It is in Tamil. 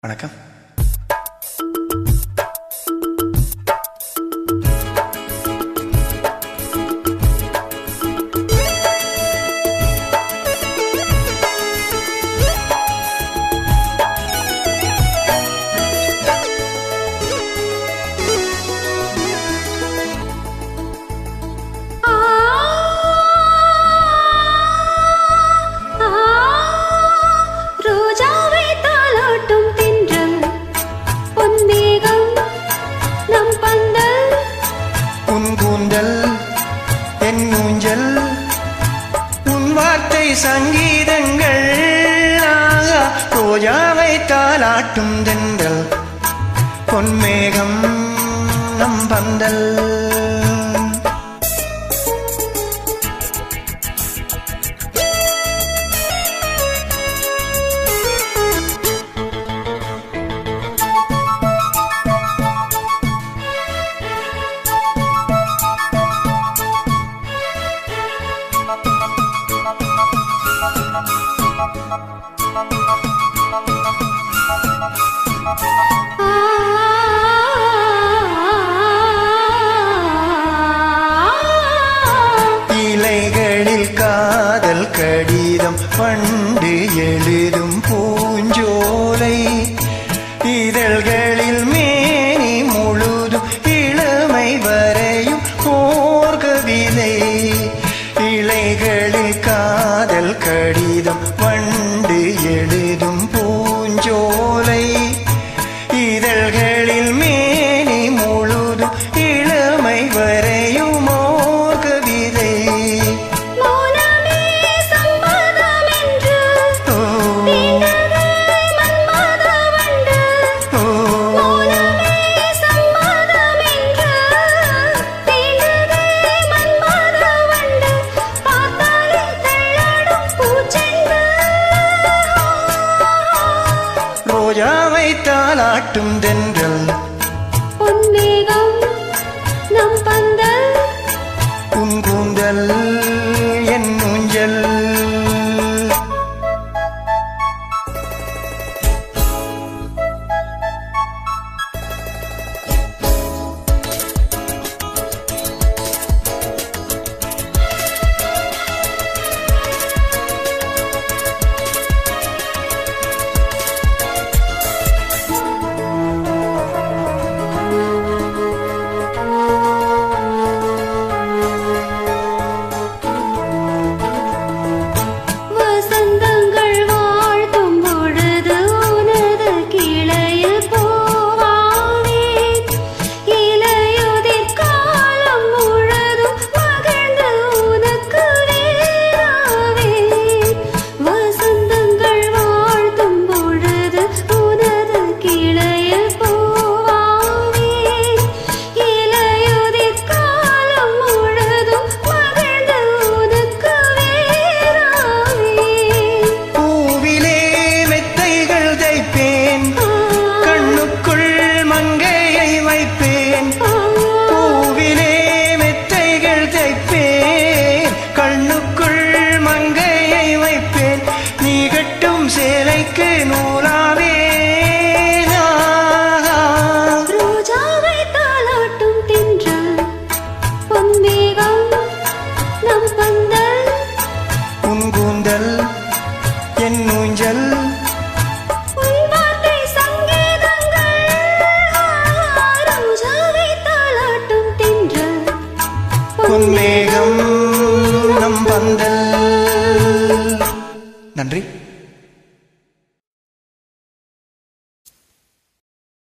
para acá. சந்தேகம் நம் பந்தல். உன் கூந்தல் என் ஊஞ்சல் உன் வார்த்தை சங்கீதங்கள். ரோஜாவை தாளாட்டும் தென்றல் பொன்மேகம் நம் பந்தல். இலைகளில் காதல் கடிதம் பண்டு எழுதும் காட்டும் தென்று me.